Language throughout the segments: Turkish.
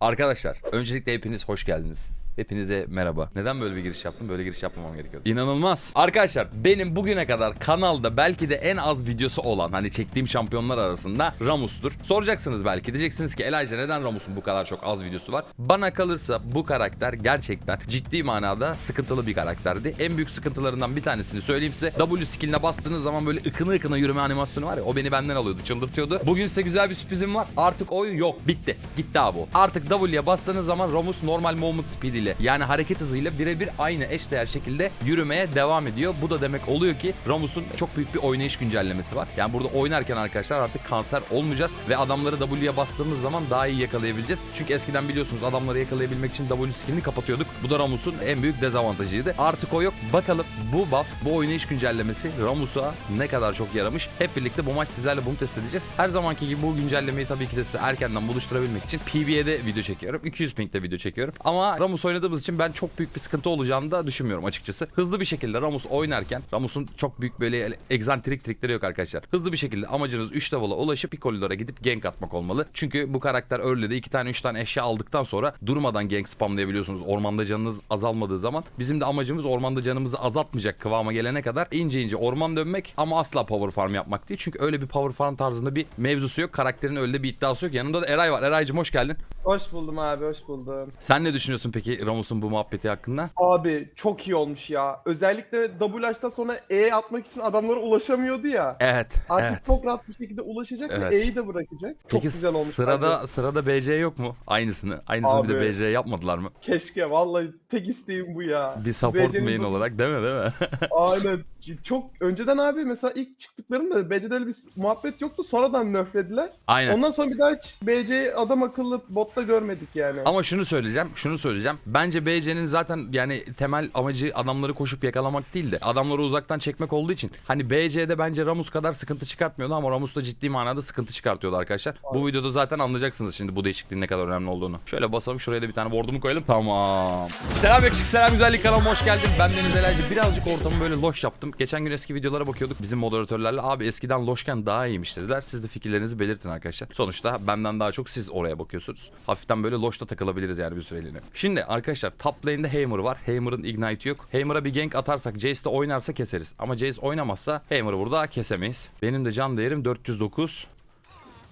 Arkadaşlar öncelikle hepiniz hoş geldiniz. Hepinize merhaba. Neden böyle bir giriş yaptım? Böyle giriş yapmamam gerekiyordu. İnanılmaz. Arkadaşlar benim bugüne kadar kanalda belki de en az videosu olan hani çektiğim şampiyonlar arasında Ramus'tur. Soracaksınız belki diyeceksiniz ki Elijah neden Ramus'un bu kadar çok az videosu var? Bana kalırsa bu karakter gerçekten ciddi manada sıkıntılı bir karakterdi. En büyük sıkıntılarından bir tanesini söyleyeyim size. W skilline bastığınız zaman böyle ıkını ıkına yürüme animasyonu var ya o beni benden alıyordu çıldırtıyordu. Bugün size güzel bir sürprizim var. Artık oyu yok bitti. Gitti abi o. Artık W'ye bastığınız zaman Ramus normal movement speed ile yani hareket hızıyla birebir aynı eşdeğer şekilde yürümeye devam ediyor. Bu da demek oluyor ki Ramus'un çok büyük bir oynayış güncellemesi var. Yani burada oynarken arkadaşlar artık kanser olmayacağız ve adamları W'ye bastığımız zaman daha iyi yakalayabileceğiz. Çünkü eskiden biliyorsunuz adamları yakalayabilmek için W skillini kapatıyorduk. Bu da Ramus'un en büyük dezavantajıydı. Artık o yok. Bakalım bu buff, bu oynayış güncellemesi Ramus'a ne kadar çok yaramış. Hep birlikte bu maç sizlerle bunu test edeceğiz. Her zamanki gibi bu güncellemeyi tabii ki de size erkenden buluşturabilmek için PB'de video çekiyorum. 200 ping'de video çekiyorum. Ama Ramus oynadığımız için ben çok büyük bir sıkıntı olacağını da düşünmüyorum açıkçası. Hızlı bir şekilde Ramus oynarken Ramus'un çok büyük böyle egzantrik trikleri yok arkadaşlar. Hızlı bir şekilde amacınız 3 level'a ulaşıp koridora gidip gank atmak olmalı. Çünkü bu karakter early'de 2 tane 3 tane eşya aldıktan sonra durmadan gank spamlayabiliyorsunuz. Ormanda canınız azalmadığı zaman. Bizim de amacımız ormanda canımızı azaltmayacak kıvama gelene kadar ince ince orman dönmek ama asla power farm yapmak değil. Çünkü öyle bir power farm tarzında bir mevzusu yok. Karakterin öyle bir iddiası yok. Yanımda da Eray var. Eraycığım hoş geldin. Hoş buldum abi hoş buldum. Sen ne düşünüyorsun peki Ramus'un bu muhabbeti hakkında? Abi çok iyi olmuş ya. Özellikle WH'dan sonra E atmak için adamlara ulaşamıyordu ya. Evet. Artık evet. çok rahat bir şekilde ulaşacak Evet. ve E'yi de bırakacak. Çok Peki güzel olmuş. sırada bence. sırada BC yok mu? Aynısını. Aynısını bir de Abi. BC yapmadılar mı? Keşke vallahi tek isteğim bu ya. Bir support main bu- olarak değil mi değil mi? Aynen. Çok önceden abi mesela ilk çıktıklarında BC'de öyle bir muhabbet yoktu. Sonradan nerflediler. Aynen. Ondan sonra bir daha hiç BC adam akıllı botta görmedik yani. Ama şunu söyleyeceğim, şunu söyleyeceğim. Bence BC'nin zaten yani temel amacı adamları koşup yakalamak değil de adamları uzaktan çekmek olduğu için hani BC'de bence Ramus kadar sıkıntı çıkartmıyordu ama Ramus da ciddi manada sıkıntı çıkartıyordu arkadaşlar. Bu videoda zaten anlayacaksınız şimdi bu değişikliğin ne kadar önemli olduğunu. Şöyle basalım şuraya da bir tane board'umu koyalım. Tamam. Selam yakışık selam güzellik kanalıma hoş geldin. Ben Deniz Elaycı. Birazcık ortamı böyle loş yaptım. Geçen gün eski videolara bakıyorduk bizim moderatörlerle. Abi eskiden loşken daha iyiymiş dediler. Siz de fikirlerinizi belirtin arkadaşlar. Sonuçta benden daha çok siz oraya bakıyorsunuz. Hafiften böyle loşta takılabiliriz yani bir süreliğine. Şimdi arkadaşlar top lane'de Hammer var. Hammer'ın ignite yok. Hammer'a bir gank atarsak Jace de oynarsa keseriz. Ama Jace oynamazsa Hammer'ı burada kesemeyiz. Benim de can değerim 409.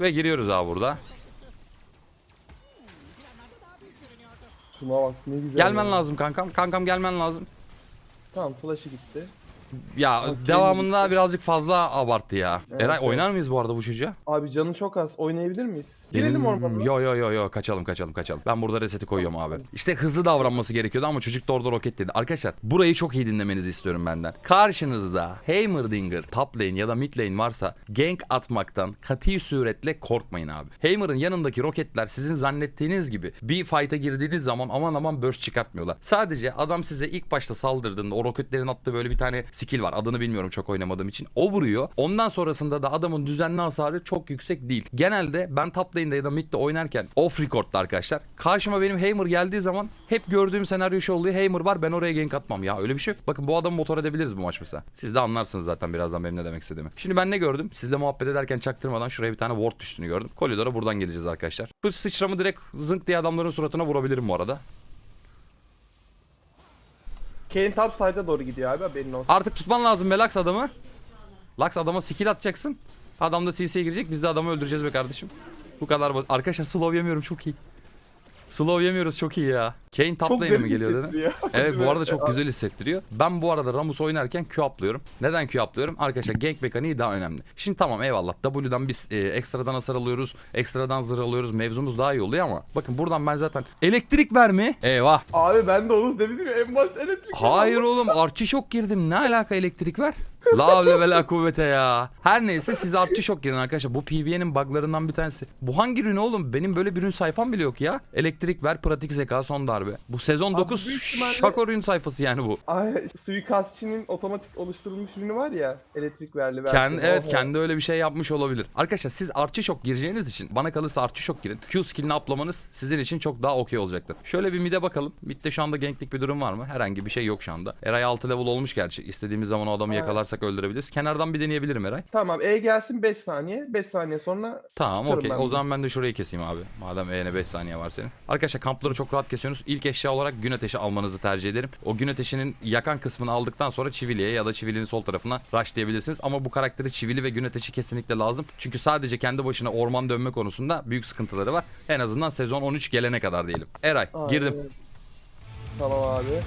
Ve giriyoruz abi burada. Şuna bak ne güzel. Gelmen ya. lazım kankam. Kankam gelmen lazım. Tamam flash'ı gitti. Ya Okey, devamında birazcık fazla abarttı ya. Evet, Eray evet. oynar mıyız bu arada bu çocuğa? Abi canı çok az. Oynayabilir miyiz? Girelim ormana. Yo yo yo yo kaçalım kaçalım kaçalım. Ben burada reseti koyuyorum abi. İşte hızlı davranması gerekiyordu ama çocuk da orada roket dedi. Arkadaşlar burayı çok iyi dinlemenizi istiyorum benden. Karşınızda Heimerdinger top lane ya da mid lane varsa gank atmaktan kati suretle korkmayın abi. Heimer'ın yanındaki roketler sizin zannettiğiniz gibi bir fight'a girdiğiniz zaman aman aman burst çıkartmıyorlar. Sadece adam size ilk başta saldırdığında o roketlerin attığı böyle bir tane skill var. Adını bilmiyorum çok oynamadığım için. O vuruyor. Ondan sonrasında da adamın düzenli hasarı çok yüksek değil. Genelde ben top lane'de ya da mid'de oynarken off record'da arkadaşlar. Karşıma benim Heimer geldiği zaman hep gördüğüm senaryo şu oluyor. Heimer var ben oraya gank atmam. Ya öyle bir şey yok. Bakın bu adamı motor edebiliriz bu maç mesela. Siz de anlarsınız zaten birazdan benim ne demek istediğimi. Şimdi ben ne gördüm? Sizle muhabbet ederken çaktırmadan şuraya bir tane ward düştüğünü gördüm. Koridora buradan geleceğiz arkadaşlar. Bu sıçramı direkt zınk diye adamların suratına vurabilirim bu arada. Kane top side'a doğru gidiyor abi haberin olsun. Artık tutman lazım be Lux adamı. Lux adama skill atacaksın. Adam da CC'ye girecek. Biz de adamı öldüreceğiz be kardeşim. Bu kadar basit. Arkadaşlar slow yemiyorum çok iyi. Slow yemiyoruz çok iyi ya. Kane top lane'e mi geliyor dedi? Evet bu arada çok güzel hissettiriyor. Ben bu arada Ramus oynarken Q uplıyorum. Neden Q uplıyorum? Arkadaşlar gank mekaniği daha önemli. Şimdi tamam eyvallah W'dan biz e, ekstradan hasar alıyoruz. Ekstradan zırh alıyoruz. Mevzumuz daha iyi oluyor ama bakın buradan ben zaten elektrik verme. Eyvah. Abi ben de onu dedim ya en başta elektrik. Hayır oğlum artçı şok girdim. Ne alaka elektrik ver? La havle ve la kuvvete ya. Her neyse siz artçı şok girin arkadaşlar. Bu PB'nin buglarından bir tanesi. Bu hangi ürün oğlum? Benim böyle bir ürün sayfam bile yok ya. Elektrik ver, pratik zeka, son darbe. Bu sezon Abi 9 büyük ihtimalle- şak ürün sayfası yani bu. Ay, suikastçının otomatik oluşturulmuş ürünü var ya elektrik verli Kendi, versiyonu. evet Oho. kendi öyle bir şey yapmış olabilir. Arkadaşlar siz artçı şok gireceğiniz için bana kalırsa artçı şok girin. Q skillini aplamanız sizin için çok daha okey olacaktır. Şöyle bir mid'e bakalım. Mid'de şu anda ganklik bir durum var mı? Herhangi bir şey yok şu anda. Eray 6 level olmuş gerçi. İstediğimiz zaman o adamı Evet. yakalarsak alırsak öldürebiliriz. Kenardan bir deneyebilirim Eray. Tamam E gelsin 5 saniye. 5 saniye sonra Tamam Tutarım okey. ben O bunu. zaman ben de şurayı keseyim abi. Madem E'ne 5 saniye var senin. Arkadaşlar kampları çok rahat kesiyorsunuz. İlk eşya olarak gün ateşi almanızı tercih ederim. O gün ateşinin yakan kısmını aldıktan sonra çiviliye ya da çivilinin sol tarafına rushlayabilirsiniz. Ama bu karakteri çivili ve gün ateşi kesinlikle lazım. Çünkü sadece kendi başına orman dönme konusunda büyük sıkıntıları var. En azından sezon 13 gelene kadar diyelim. Eray Aynen girdim. öyle. Tamam abi.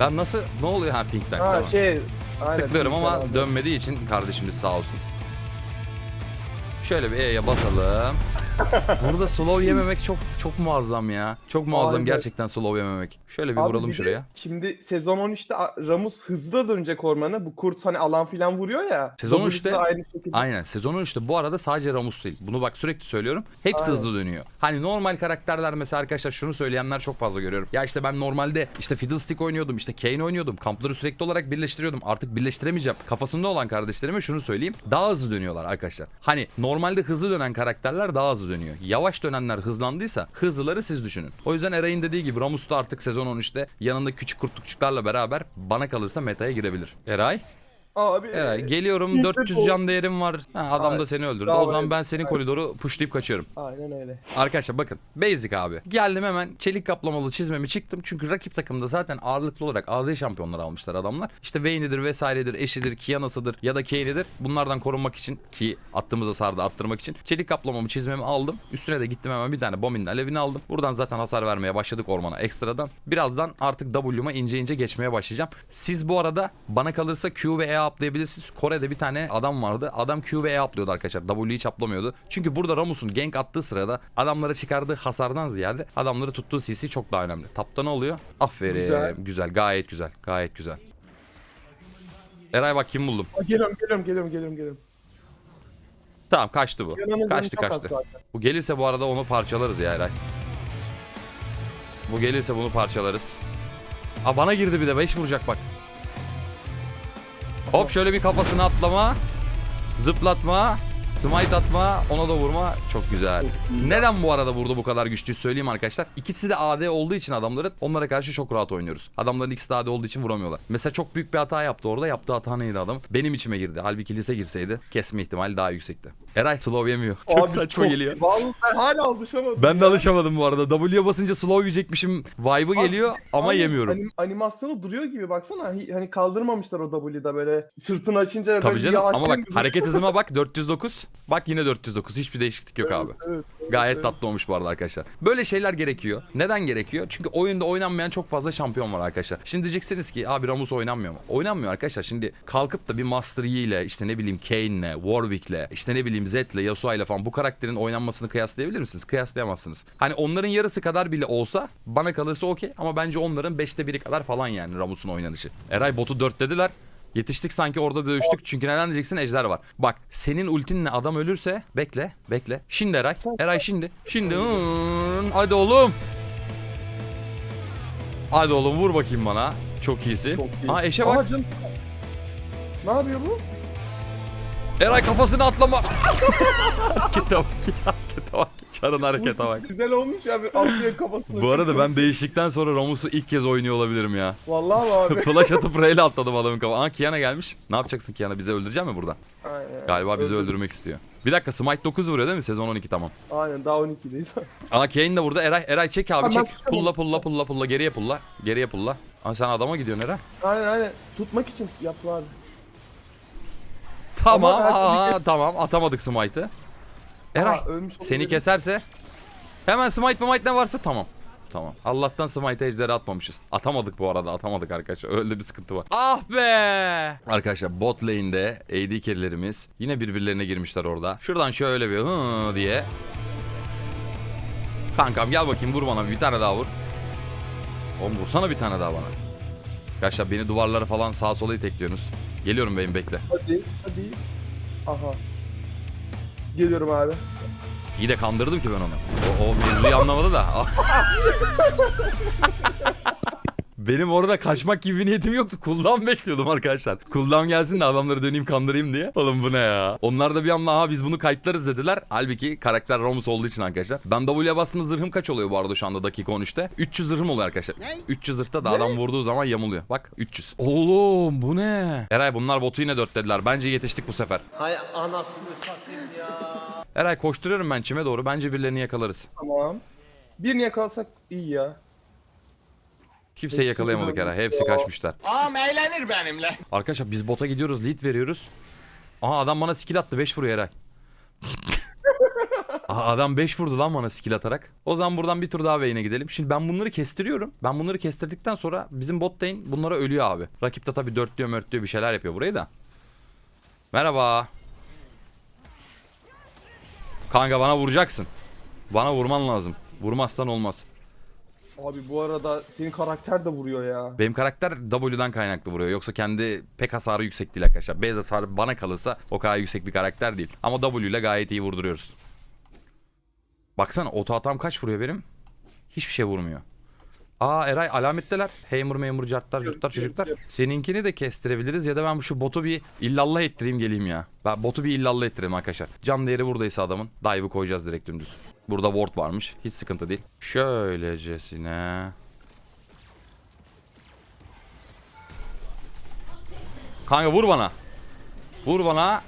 Ben nasıl ne oluyor ha pinkten? Ha tamam. şey aynen. Tıklıyorum ama Abi. dönmediği için kardeşimiz sağ olsun. Şöyle bir E'ye basalım. Burada slow yememek çok çok muazzam ya. Çok muazzam Aynen. gerçekten slow yememek. Şöyle bir Abi vuralım bir de şuraya. Şimdi sezon 13'te A- Ramus hızlı dönecek ormana. Bu kurt hani alan filan vuruyor ya. Sezon W'su 13'te da aynı şekilde. Aynen sezonun işte bu arada sadece Ramus değil. Bunu bak sürekli söylüyorum. Hepsi Aynen. hızlı dönüyor. Hani normal karakterler mesela arkadaşlar şunu söyleyenler çok fazla görüyorum. Ya işte ben normalde işte Fiddlestick oynuyordum işte Kane oynuyordum. Kampları sürekli olarak birleştiriyordum. Artık birleştiremeyeceğim. Kafasında olan kardeşlerime şunu söyleyeyim. Daha hızlı dönüyorlar arkadaşlar. Hani normalde hızlı dönen karakterler daha hızlı dönüyor. Yavaş dönenler hızlandıysa hızlıları siz düşünün. O yüzden Eray'ın dediği gibi Ramus da artık sezon 13'te yanında küçük kurtlukçuklarla beraber bana kalırsa metaya girebilir. Eray? Abi. Eray geliyorum İşte 400 bu. can değerim var. Ha, adam da Evet. seni öldürdü. O zaman ben evet. senin Evet. koridoru pushlayıp kaçıyorum. Aynen öyle. Arkadaşlar bakın basic abi. Geldim hemen çelik kaplamalı çizmemi çıktım. Çünkü rakip takımda zaten ağırlıklı olarak AD şampiyonlar almışlar adamlar. İşte Vayne'idir vesairedir, eşidir, Kiana'sıdır ya da Kane'idir. Bunlardan korunmak için ki attığımız hasarı da arttırmak için çelik kaplamamı çizmemi aldım. Üstüne de gittim hemen bir tane bombinin alevini aldım. Buradan zaten hasar vermeye başladık ormana ekstradan. Birazdan artık W'ma ince ince geçmeye başlayacağım. Siz bu arada bana kalırsa Q ve E atlayabilirsiniz. Kore'de bir tane adam vardı. Adam Q ve E atlıyordu arkadaşlar. W'yi çaplamıyordu. Çünkü burada Ramus'un gank attığı sırada adamlara çıkardığı hasardan ziyade adamları tuttuğu CC çok daha önemli. Tapta ne oluyor? Aferin. Güzel. Güzel. Gayet güzel. Gayet güzel. Eray bak kim buldum. Aa, Geliyorum geliyorum geliyorum geliyorum geliyorum. Tamam kaçtı bu. Yanımın Kaçtı canı çok az kaçtı. zaten. Bu gelirse bu arada onu parçalarız ya Eray. Bu gelirse bunu parçalarız. Aa bana girdi bir de 5 vuracak bak. Hop şöyle bir kafasına atlama. Zıplatma. Smite atma, ona da vurma. Çok güzel. Neden bu arada burada bu kadar güçlü söyleyeyim arkadaşlar. İkisi de AD olduğu için adamların onlara karşı çok rahat oynuyoruz. Adamların ikisi de AD olduğu için vuramıyorlar. Mesela çok büyük bir hata yaptı orada. Yaptığı hata neydi adam? Benim içime girdi. Halbuki lise girseydi kesme ihtimali daha yüksekti. Eray slow yemiyor. Çok Abi saçma çok- geliyor. Vallahi ben hala alışamadım. Ben de ya. alışamadım bu arada. W'ye basınca slow yiyecekmişim vibe'ı Abi, geliyor ama Aynen, yemiyorum. anim- animasyonu duruyor gibi baksana. Hi- Hani kaldırmamışlar o W'da böyle sırtını açınca Tabii böyle canım ama bak gibi. hareket hızıma bak 409. Bak yine 409. Hiçbir değişiklik yok abi. evet, evet, Gayet evet. tatlı olmuş bu arada arkadaşlar. Böyle şeyler gerekiyor. Neden gerekiyor? Çünkü oyunda oynanmayan çok fazla şampiyon var arkadaşlar. Şimdi diyeceksiniz ki abi Ramus oynanmıyor mu? Oynanmıyor arkadaşlar. Şimdi kalkıp da bir Master Yi ile işte ne bileyim Kane'le, Warwick'le, işte ne bileyim Zed'le, Yasuo'yla falan bu karakterin oynanmasını kıyaslayabilir misiniz? Kıyaslayamazsınız. Hani onların yarısı kadar bile olsa bana kalırsa okey ama bence onların 5'te biri kadar falan yani Ramus'un oynanışı. Eray botu 4 dediler. Yetiştik sanki orada dövüştük. Çünkü neden diyeceksin ejder var. Bak senin ultinle adam ölürse bekle bekle. Şimdi Eray. Eray şimdi. Şimdi. Hadi oğlum. Hadi oğlum vur bakayım bana. Çok iyisi. Çok iyi. Aa eşe bak. canım. Ne yapıyor bu? Eray kafasını atlama. harekete bak ya. Harekete bak. Çarın harekete bak. Güzel olmuş ya bir atlıyor kafasına. Bu arada ben değiştikten sonra Ramus'u ilk kez oynuyor olabilirim ya. Vallahi abi. Flash atıp Ray'le atladım adamın kafa. Aa Kiana gelmiş. Ne yapacaksın Kiana? Bizi öldürecek mi burada? Aynen. Galiba bizi Öldürdü. öldürmek istiyor. Bir dakika Smite 9 vuruyor değil mi? Sezon 12 tamam. Aynen daha 12'deyiz. Aa Kane de burada. Eray Eray çek abi Tamam, çek. Pulla pulla pulla pulla geriye pulla. Geriye pulla. Aa sen adama gidiyorsun Eray. aynen aynen. Tutmak için yaptı abi. Tamam. Ama her Aa, tamam atamadık Smite'ı. Eray Aa, ölmüş seni keserse hemen Smite Smite ne varsa tamam. Tamam. Allah'tan Smite ejderi atmamışız. Atamadık bu arada atamadık arkadaşlar. Öyle bir sıkıntı var. Ah be! Arkadaşlar bot lane'de AD carry'lerimiz yine birbirlerine girmişler orada. Şuradan şöyle bir hı diye. Kankam gel bakayım vur bana bir tane daha vur. Oğlum vursana bir tane daha bana. Arkadaşlar beni duvarlara falan sağa sola itekliyorsunuz. Geliyorum benim bekle. Hadi hadi. Aha. Geliyorum abi. İyi de kandırdım ki ben onu. O, o mevzuyu anlamadı da. Benim orada kaçmak gibi bir niyetim yoktu. Cooldown bekliyordum arkadaşlar. Cooldown gelsin de adamları döneyim kandırayım diye. Oğlum bu ne ya? Onlar da bir anda aha biz bunu kayıtlarız dediler. Halbuki karakter Romus olduğu için arkadaşlar. Ben W'ye bastığımda zırhım kaç oluyor bu arada şu anda dakika 13'te? 300 zırhım oluyor arkadaşlar. 300 zırhta da adam vurduğu zaman yamuluyor. Bak 300. Oğlum bu ne? Eray bunlar botu yine dörtlediler. Bence yetiştik bu sefer. Hay anasını satayım ya. Eray koşturuyorum ben çime doğru. Bence birilerini yakalarız. Tamam. Birini yakalasak iyi ya. Kimseyi Hepsi yakalayamadık Eray. Hepsi kaçmışlar. Ağam eğlenir benimle. Arkadaşlar biz bota gidiyoruz. Lead veriyoruz. Aha adam bana skill attı. 5 vuruyor Eray. Aha adam 5 vurdu lan bana skill atarak. O zaman buradan bir tur daha Vayne'e gidelim. Şimdi ben bunları kestiriyorum. Ben bunları kestirdikten sonra bizim bot lane bunlara ölüyor abi. Rakip de tabii dörtlüyor mörtlüyor bir şeyler yapıyor burayı da. Merhaba. Kanka bana vuracaksın. Bana vurman lazım. Vurmazsan olmaz. Abi bu arada senin karakter de vuruyor ya. Benim karakter W'dan kaynaklı vuruyor. Yoksa kendi pek hasarı yüksek değil arkadaşlar. Base hasarı bana kalırsa o kadar yüksek bir karakter değil. Ama W ile gayet iyi vurduruyoruz. Baksana oto atam kaç vuruyor benim? Hiçbir şey vurmuyor. Aa Eray alametteler. Hammer memur cartlar curtlar çocuklar. Seninkini de kestirebiliriz ya da ben şu botu bir illallah ettireyim geleyim ya. Ben botu bir illallah ettireyim arkadaşlar. Can değeri buradaysa adamın. Dive'ı koyacağız direkt dümdüz. Burada ward varmış. Hiç sıkıntı değil. Şöylecesine. Kanka vur bana. Vur bana.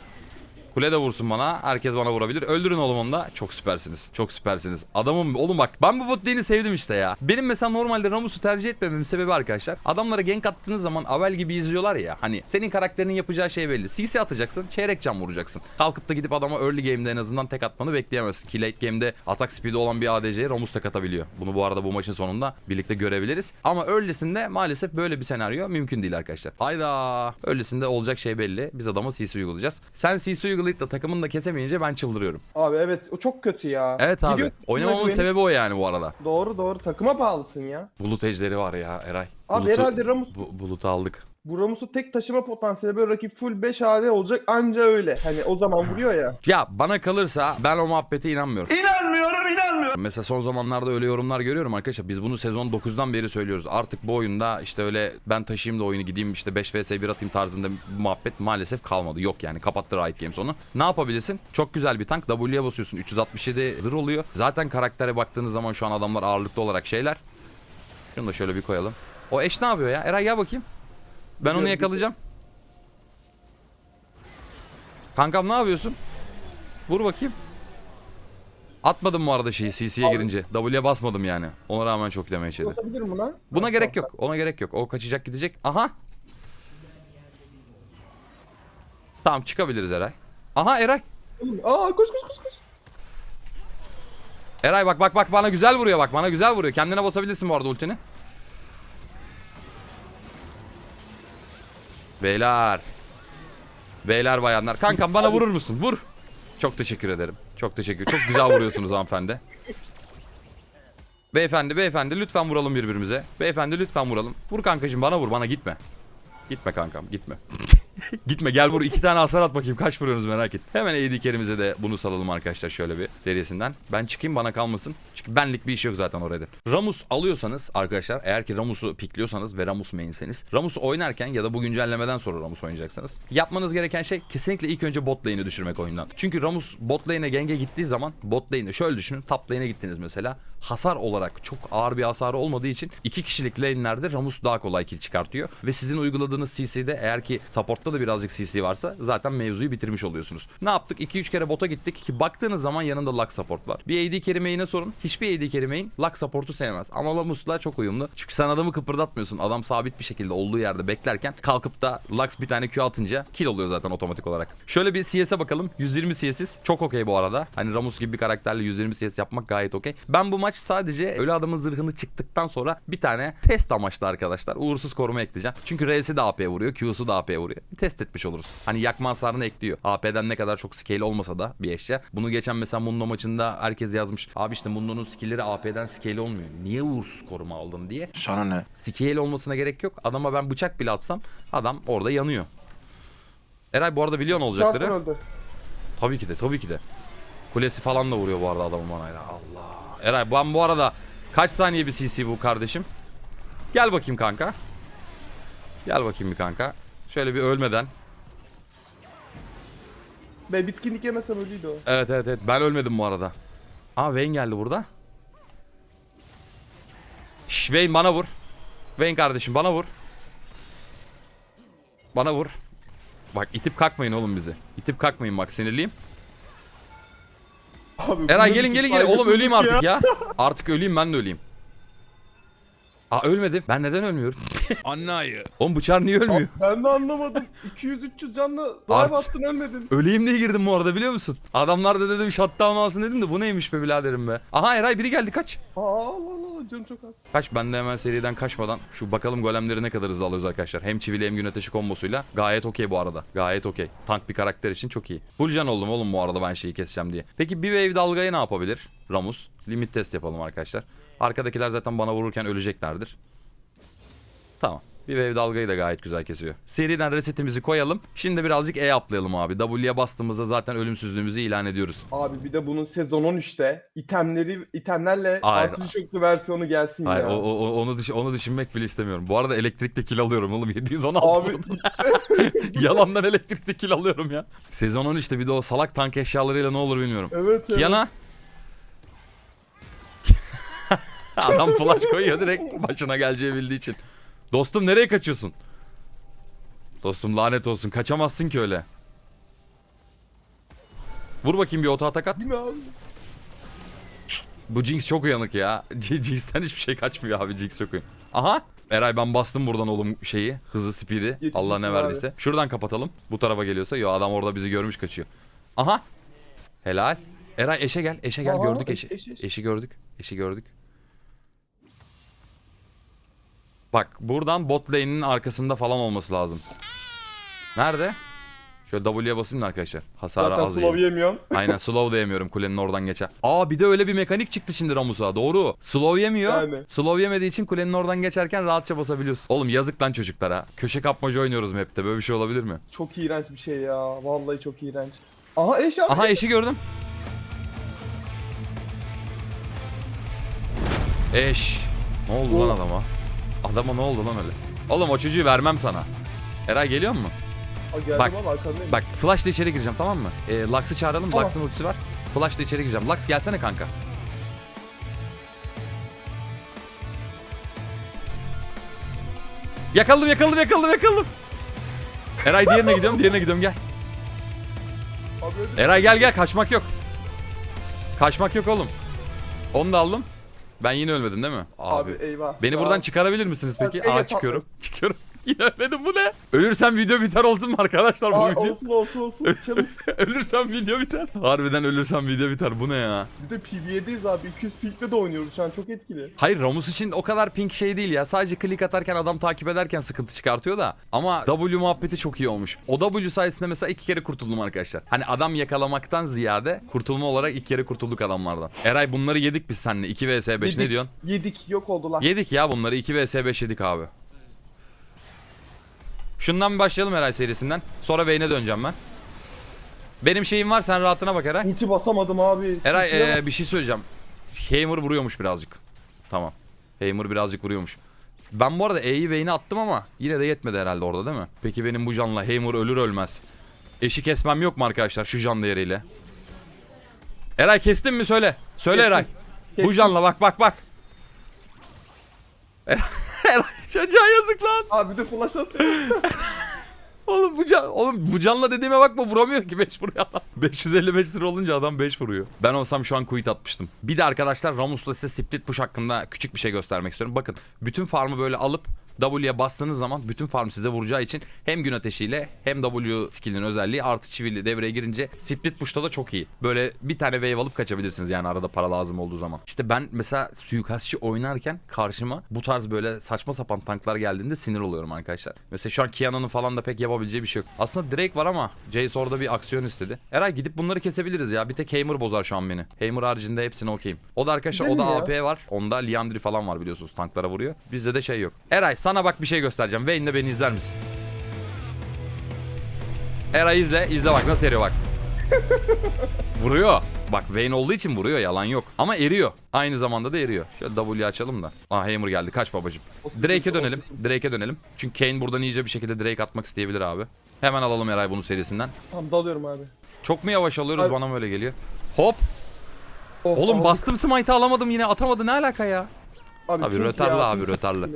Kule de vursun bana. Herkes bana vurabilir. Öldürün oğlum onu da. Çok süpersiniz. Çok süpersiniz. Adamım oğlum bak ben bu bot sevdim işte ya. Benim mesela normalde Ramus'u tercih etmememin sebebi arkadaşlar. Adamlara gank attığınız zaman Avel gibi izliyorlar ya. Hani senin karakterinin yapacağı şey belli. CC atacaksın. Çeyrek can vuracaksın. Kalkıp da gidip adama early game'de en azından tek atmanı bekleyemezsin. Ki late game'de atak speed'i olan bir ADC'ye Ramus tek atabiliyor. Bunu bu arada bu maçın sonunda birlikte görebiliriz. Ama early'sinde maalesef böyle bir senaryo mümkün değil arkadaşlar. Hayda. Early'sinde olacak şey belli. Biz adama CC uygulayacağız. Sen CC uygulayıp da takımını da kesemeyince ben çıldırıyorum. Abi evet o çok kötü ya. Evet abi. Gidiyor, Oynamamın güvenip- sebebi o yani bu arada. Doğru doğru takıma bağlısın ya. Bulut ejderi var ya Eray. Abi Bulut'u- herhalde Ramus bu, Bulut'u aldık. Bu Ramus'u tek taşıma potansiyeli böyle rakip full 5 AD olacak anca öyle. Hani o zaman vuruyor ya. Ya bana kalırsa ben o muhabbete inanmıyorum. İnanmıyorum inanmıyorum. Mesela son zamanlarda öyle yorumlar görüyorum arkadaşlar. Biz bunu sezon 9'dan beri söylüyoruz. Artık bu oyunda işte öyle ben taşıyayım da oyunu gideyim işte 5 vs 1 atayım tarzında bir muhabbet maalesef kalmadı. Yok yani kapattı Riot Games onu. Ne yapabilirsin? Çok güzel bir tank. W'ye basıyorsun. 367 zırh oluyor. Zaten karaktere baktığınız zaman şu an adamlar ağırlıklı olarak şeyler. Şunu da şöyle bir koyalım. O eş ne yapıyor ya? Eray gel bakayım. Ben onu yakalayacağım. Kankam ne yapıyorsun? Vur bakayım. Atmadım bu arada şeyi CC'ye girince. W'ye basmadım yani. Ona rağmen çok damage yedi. Buna gerek yok. Ona gerek yok. O kaçacak gidecek. Aha. Tamam çıkabiliriz Eray. Aha Eray. Aa koş koş koş koş. Eray bak bak bak bana güzel vuruyor bak. Bana güzel vuruyor. Kendine basabilirsin bu arada ultini. Beyler. Beyler bayanlar. Kankam bana vurur musun? Vur. Çok teşekkür ederim. Çok teşekkür. Çok güzel vuruyorsunuz hanımefendi. Beyefendi beyefendi lütfen vuralım birbirimize. Beyefendi lütfen vuralım. Vur kankacığım bana vur bana gitme. Gitme kankam gitme. gitme gel vur iki tane hasar at bakayım kaç vuruyorsunuz merak et. Hemen AD carry'mize de bunu salalım arkadaşlar şöyle bir serisinden. Ben çıkayım bana kalmasın. Çünkü benlik bir iş yok zaten orada. Ramus alıyorsanız arkadaşlar eğer ki Ramus'u pikliyorsanız ve Ramus mainseniz. Ramus oynarken ya da bu güncellemeden sonra Ramus oynayacaksanız. Yapmanız gereken şey kesinlikle ilk önce bot lane'i düşürmek oyundan. Çünkü Ramus bot lane'e genge gittiği zaman bot lane'i şöyle düşünün top lane'e gittiniz mesela. Hasar olarak çok ağır bir hasarı olmadığı için iki kişilik lane'lerde Ramus daha kolay kill çıkartıyor. Ve sizin uyguladığınız CC'de eğer ki supportta da birazcık CC varsa zaten mevzuyu bitirmiş oluyorsunuz. Ne yaptık? 2-3 kere bota gittik ki baktığınız zaman yanında Lux support var. Bir AD main'e sorun. Hiçbir AD main Lux support'u sevmez. Ama Ramus'la çok uyumlu. Çünkü sen adamı kıpırdatmıyorsun. Adam sabit bir şekilde olduğu yerde beklerken kalkıp da Lux bir tane Q atınca kill oluyor zaten otomatik olarak. Şöyle bir CS'e bakalım. 120 CS'iz. Çok okey bu arada. Hani Ramus gibi bir karakterle 120 CS yapmak gayet okey. Ben bu maç sadece ölü adamın zırhını çıktıktan sonra bir tane test amaçlı arkadaşlar. Uğursuz koruma ekleyeceğim. Çünkü R'si de AP vuruyor. Q'su da AP vuruyor. Bir test etmiş oluruz. Hani yakma hasarını ekliyor. AP'den ne kadar çok scale olmasa da bir eşya. Bunu geçen mesela Mundo maçında herkes yazmış. Abi işte Mundo'nun skill'leri AP'den scale olmuyor. Niye uğursuz koruma aldın diye. Sana ne? Scale olmasına gerek yok. Adama ben bıçak bile atsam adam orada yanıyor. Eray bu arada biliyor ne olacakları? Tabii ki de tabii ki de. Kulesi falan da vuruyor bu arada adamın bana. Allah. Eray ben bu arada kaç saniye bir CC bu kardeşim? Gel bakayım kanka. Gel bakayım bir kanka. Şöyle bir ölmeden. Be bitkinlik yemesem ölüydü o. Evet evet evet ben ölmedim bu arada. Aa Vayne geldi burada. Şş Vayne bana vur. Vayne kardeşim bana vur. Bana vur. Bak itip kalkmayın oğlum bizi. İtip kalkmayın bak sinirliyim. Abi, Eray gelin gelin gelin. Oğlum öleyim artık ya. Artık öleyim ben de öleyim. Aa ölmedim. Ben neden ölmüyorum? Anne ayı. Oğlum bıçar niye ölmüyor? Abi, ben de anlamadım. 200-300 canlı dive attın ölmedin. Öleyim diye girdim bu arada biliyor musun? Adamlar da dedim shutdown alsın dedim de bu neymiş be biraderim be. Aha Eray biri geldi kaç. Aa Allah Allah canım çok az. Kaç ben de hemen seriden kaçmadan şu bakalım golemleri ne kadar hızlı alıyoruz arkadaşlar. Hem çivili hem gün ateşi kombosuyla gayet okey bu arada. Gayet okey. Tank bir karakter için çok iyi. Full oldum oğlum bu arada ben şeyi keseceğim diye. Peki bir wave dalgayı ne yapabilir? Ramus. Limit test yapalım arkadaşlar. Arkadakiler zaten bana vururken öleceklerdir. Tamam. Bir wave dalgayı da gayet güzel kesiyor. Seriden resetimizi koyalım. Şimdi birazcık E atlayalım abi. W'ye bastığımızda zaten ölümsüzlüğümüzü ilan ediyoruz. Abi bir de bunun sezon 13'te itemleri itemlerle Hayır. artı çoklu versiyonu gelsin Hayır ya. o, o- onu, düş- onu düşünmek bile istemiyorum. Bu arada elektrikte kill alıyorum oğlum 716 Abi vurdum. Yalandan elektrikte kill alıyorum ya. Sezon 13'te bir de o salak tank eşyalarıyla ne olur bilmiyorum. evet evet. Kiana. Adam flash koyuyor direkt başına geleceği bildiği için. Dostum nereye kaçıyorsun? Dostum lanet olsun kaçamazsın ki öyle. Vur bakayım bir oto atak at. Abi? Bu Jinx çok uyanık ya. Jinx'ten hiçbir şey kaçmıyor abi. Jinx çok uyanık. Aha. Eray ben bastım buradan oğlum şeyi. Hızı speed'i. Allah ne abi. verdiyse. Şuradan kapatalım. Bu tarafa geliyorsa. Yo adam orada bizi görmüş kaçıyor. Aha. Helal. Eray eşe gel. Eşe gel. Aha, gördük eş- eşi. eş- eş. Eşi gördük. Eşi gördük. Bak buradan bot lane'in arkasında falan olması lazım. Nerede? Şöyle W'ye basayım da arkadaşlar. Hasarı Zaten az slow yiyelim. yemiyorsun. Aynen slow da yemiyorum kulenin oradan geçer. Aa bir de öyle bir mekanik çıktı şimdi Ramus'a doğru. Slow yemiyor. Yani. Slow yemediği için kulenin oradan geçerken rahatça basabiliyorsun. Oğlum yazık lan çocuklara. Köşe kapmaca oynuyoruz map'te böyle bir şey olabilir mi? Çok iğrenç bir şey ya. Vallahi çok iğrenç. Aha eş abi. Aha eşi gördüm. Eş. Ne oldu lan O- adama? Adama ne oldu lan öyle? Oğlum o çocuğu vermem sana. Eray geliyor mu? Aa, geldim bak, abi arkandayım. Bak flashla içeri gireceğim tamam mı? Ee, Lux'ı çağıralım. Tamam. Lux'ın ultisi var. Flashla içeri gireceğim. Lux gelsene kanka. Yakaladım yakaladım yakaladım yakaladım. Eray diğerine gidiyorum diğerine gidiyorum gel. Abi Eray gel gel kaçmak yok. Kaçmak yok oğlum. Onu da aldım. Ben yine ölmedim değil mi? Abi. Abi, eyvah. Beni buradan an- çıkarabilir misiniz peki? Aa çıkıyorum. Çıkıyorum. Ölmedim bu ne? Ölürsem video biter olsun mu arkadaşlar bu Aa, video? olsun olsun olsun. Çalış. ölürsem video biter. Harbiden ölürsem video biter. Bu ne ya? Bir de PvE'deyiz abi. 200 pinkle de oynuyoruz şu an çok etkili. Hayır Ramus için o kadar pink şey değil ya. Sadece klik atarken adam takip ederken sıkıntı çıkartıyor da. Ama W muhabbeti çok iyi olmuş. O W sayesinde mesela iki kere kurtuldum arkadaşlar. Hani adam yakalamaktan ziyade kurtulma olarak iki kere kurtulduk adamlardan. Eray bunları yedik biz seninle. 2 vs 5 ne Yedik, diyorsun? Yedik yok oldular. Yedik ya bunları 2 vs 5 yedik abi. Şundan bir başlayalım Eray serisinden. Sonra Vayne'e döneceğim ben. Benim şeyim var sen rahatına bak Eray. Ulti basamadım abi. Eray ee, bir şey söyleyeceğim. Hammer vuruyormuş birazcık. Tamam. Hammer birazcık vuruyormuş. Ben bu arada E'yi Vayne'e attım ama yine de yetmedi herhalde orada değil mi? Peki benim bu canla Hammer ölür ölmez. Eşi kesmem yok mu arkadaşlar şu can değeriyle? Eray kestin mi söyle. Söyle Kestim. Eray. Bu Kestim. canla bak bak bak. Eray çocuğa yazık lan. Abi bir de flash atıyor. Oğlum bu can, oğlum bu canla dediğime bakma vuramıyor ki 5 vuruyor adam. 555 lira olunca adam 5 vuruyor. Ben olsam şu an quit atmıştım. Bir de arkadaşlar Ramus'la size split push hakkında küçük bir şey göstermek istiyorum. Bakın bütün farmı böyle alıp W'ye bastığınız zaman bütün farm size vuracağı için hem gün ateşiyle hem W skill'in özelliği artı çivili devreye girince split push'ta da çok iyi. Böyle bir tane wave alıp kaçabilirsiniz yani arada para lazım olduğu zaman. İşte ben mesela suikastçı oynarken karşıma bu tarz böyle saçma sapan tanklar geldiğinde sinir oluyorum arkadaşlar. Mesela şu an Kiana'nın falan da pek yapabileceği bir şey yok. Aslında Drake var ama Jace orada bir aksiyon istedi. Eray gidip bunları kesebiliriz ya. Bir tek Hammer bozar şu an beni. Hammer haricinde hepsine okeyim. O da arkadaşlar o Gidelim da ya. AP var. Onda Liandry falan var biliyorsunuz tanklara vuruyor. Bizde de şey yok. Eray sana bak bir şey göstereceğim. Vayne'de beni izler misin? Eray izle. izle bak nasıl eriyor bak. Vuruyor. Bak Vayne olduğu için vuruyor yalan yok. Ama eriyor. Aynı zamanda da eriyor. Şöyle W açalım da. Aa Hammer geldi. Kaç babacım. Drake'e dönelim. Drake'e dönelim. Çünkü Kane buradan iyice bir şekilde Drake atmak isteyebilir abi. Hemen alalım Eray bunu serisinden. Tamam dalıyorum abi. Çok mu yavaş alıyoruz Abi- bana mı öyle geliyor? Hop. Oh, Oğlum aldık. bastım smite'ı alamadım yine atamadı ne alaka ya? Abi, Abi rötarlı ya, abi, rötarlı.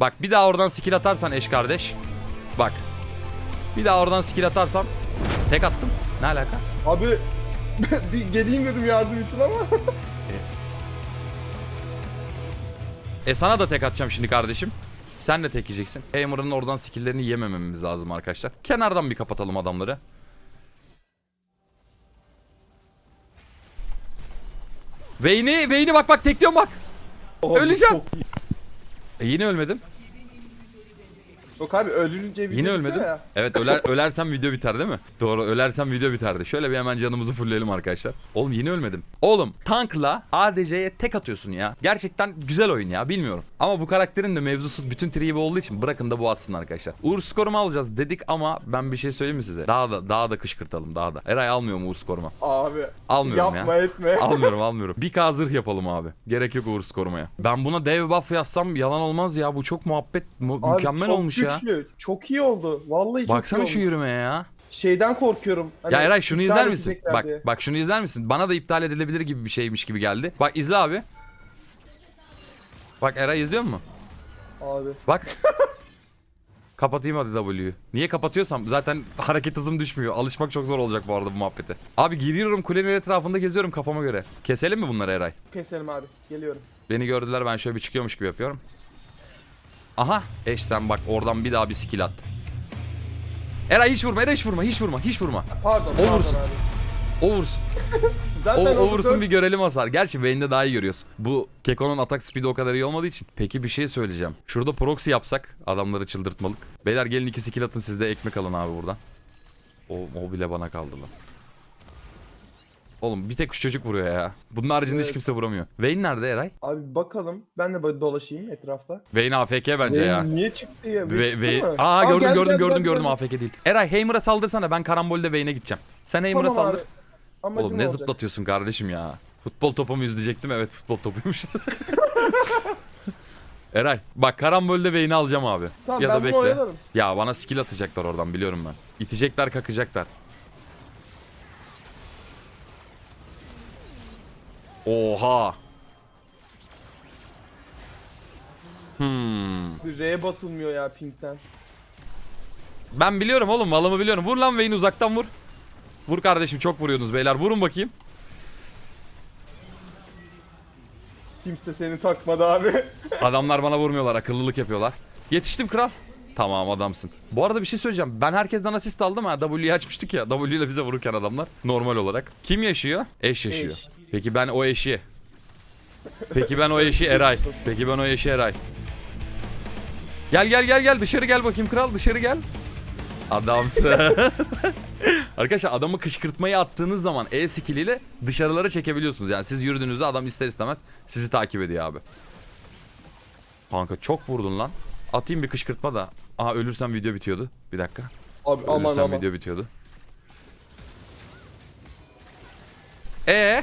Bak bir daha oradan skill atarsan eş kardeş. Bak. Bir daha oradan skill atarsan tek attım. Ne alaka? Abi bir geleyim dedim yardım için ama. E sana da tek atacağım şimdi kardeşim. Sen de tek yiyeceksin. Hammer'ın oradan skill'lerini yemememiz lazım arkadaşlar. Kenardan bir kapatalım adamları. Vayne'i, Vayne'i bak bak tekliyorum bak. Abi, Öleceğim. çok. E yine ölmedim. Yok abi ölünce video Yine bitiyor ölmedim. Ya. Evet öler, ölersem video biter değil mi? Doğru ölersem video biterdi. Şöyle bir hemen canımızı fullleyelim arkadaşlar. Oğlum yine ölmedim. Oğlum tankla ADC'ye tek atıyorsun ya. Gerçekten güzel oyun ya bilmiyorum. Ama bu karakterin de mevzusu bütün tribi olduğu için bırakın da bu atsın arkadaşlar. Uğur skorumu alacağız dedik ama ben bir şey söyleyeyim mi size? Daha da daha da kışkırtalım daha da. Eray almıyor mu Uğur skorumu? Abi. Almıyorum yapma ya. etme. Almıyorum almıyorum. Bir k zırh yapalım abi. Gerek yok Uğur korumaya. Ben buna dev buff yazsam yalan olmaz ya. Bu çok muhabbet mu- Abi, mükemmel çok olmuş ya. Güçlü. Çok iyi oldu. Vallahi çok Baksana iyi şu olmuş. yürümeye ya. Şeyden korkuyorum. Hani Ya Eray şunu iptal izler misin? edecekler Bak diye. bak şunu izler misin? Bana da iptal edilebilir gibi bir şeymiş gibi geldi. Bak izle abi. Bak Eray izliyor mu? Abi. Bak. Kapatayım hadi W'yu. Niye kapatıyorsam zaten hareket hızım düşmüyor. Alışmak çok zor olacak bu arada bu muhabbete. Abi giriyorum kulenin etrafında geziyorum kafama göre. Keselim mi bunları Eray? Keselim abi. Geliyorum. Beni gördüler ben şöyle bir çıkıyormuş gibi yapıyorum. Aha eş sen bak oradan bir daha bir skill at. Eray hiç vurma Eray hiç vurma hiç vurma hiç vurma. Pardon. O pardon vursun. Abi. O vursun. O, Zaten o orada vursun bir görelim hasar. Gerçi Vayne'de daha iyi görüyoruz. Bu Keko'nun atak speed'i o kadar iyi olmadığı için. Peki bir şey söyleyeceğim. Şurada proxy yapsak adamları çıldırtmalık. Beyler gelin iki skill atın siz de ekmek alın abi buradan. O, o bile bana kaldı lan. Oğlum bir tek şu çocuk vuruyor ya. Bunun haricinde hiç Evet. kimse vuramıyor. Vayne nerede Eray? Abi bakalım. Ben de böyle dolaşayım etrafta. Vayne AFK bence ya. Benim Niye çıktı ya? Ve, ve, mı? aa, gördüm gördüm gördüm gördüm. AFK değil. Eray Hamer'a saldırsana ben karambolde Vayne'e gideceğim. Sen Hamer'a saldır. Amacım Oğlum ne olacak. zıplatıyorsun kardeşim ya. Futbol topu mu izleyecektim? Evet futbol topuymuş. Eray bak karambolde Vayne'i alacağım abi. Tamam ya ben da bunu bekle. oyalarım. Ya bana skill atacaklar oradan biliyorum ben. İtecekler kakacaklar. Oha. Hmm. R'ye basılmıyor ya pinkten. Ben biliyorum oğlum malımı biliyorum. Vur lan Vayne uzaktan vur. Vur kardeşim çok vuruyorsunuz beyler. Vurun bakayım. Kimse seni takmadı abi. Adamlar bana vurmuyorlar. Akıllılık yapıyorlar. Yetiştim kral. Tamam adamsın. Bu arada bir şey söyleyeceğim. Ben herkesten asist aldım ha. W'yi açmıştık ya. W ile bize vururken adamlar. Normal olarak. Kim yaşıyor? Eş yaşıyor. Eş. Peki ben o eşi. Peki ben o eşi Eray. Peki ben o eşi Eray. Gel gel gel gel dışarı gel bakayım kral dışarı gel. Adamsın. Arkadaşlar adamı kışkırtmayı attığınız zaman E skilliyle dışarılara çekebiliyorsunuz. Yani siz yürüdüğünüzde adam ister istemez sizi takip ediyor abi. Kanka çok vurdun lan. Atayım bir kışkırtma da. Aha ölürsem video bitiyordu. Bir dakika. Abi aman Ölürsem aman. video bitiyordu. Ee?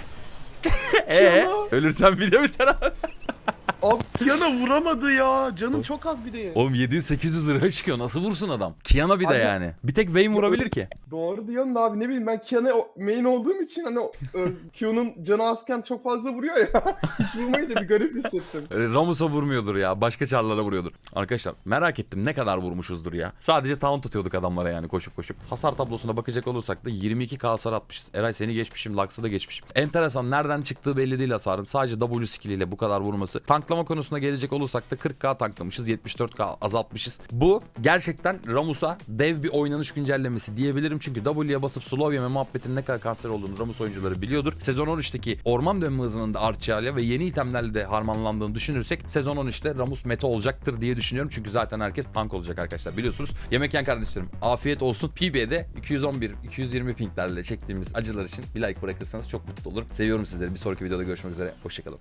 Ee? Ölürsem video biter abi. Abi Kiana vuramadı ya. Canım çok az bir de. Oğlum 700-800 liraya çıkıyor. Nasıl vursun adam? Kiana bir de Abi- yani. Bir tek Vayne vurabilir ki. Doğru diyorsun da abi ne bileyim ben Kiana o- main olduğum için hani o, ö, Q'nun canı azken çok fazla vuruyor ya. Hiç vurmayınca bir garip hissettim. E, Ramus'a vurmuyordur ya. Başka çarlara vuruyordur. Arkadaşlar merak ettim ne kadar vurmuşuzdur ya. Sadece taunt atıyorduk adamlara yani koşup koşup. Hasar tablosuna bakacak olursak da 22k hasar atmışız. Eray seni geçmişim. Lux'ı da geçmişim. Enteresan nereden çıktığı belli değil hasarın. Sadece W skill ile bu kadar vurması. Tanklama konusuna gelecek olursak da 40k tanklamışız. 74k azaltmışız. Bu gerçekten Ramus'a dev bir oynanış güncellemesi diyebilirim. Çünkü W'ye basıp slow yeme muhabbetinin ne kadar kanser olduğunu Ramus oyuncuları biliyordur. Sezon 13'teki orman dönme hızının da artacağıyla ve yeni itemlerle de harmanlandığını düşünürsek sezon 13'te Ramus meta olacaktır diye düşünüyorum. Çünkü zaten herkes tank olacak arkadaşlar biliyorsunuz. Yemek yiyen kardeşlerim afiyet olsun. PB'de 211 220 pinglerle çektiğimiz acılar için bir like bırakırsanız çok mutlu olurum. Seviyorum sizleri. Bir sonraki videoda görüşmek üzere. Hoşçakalın.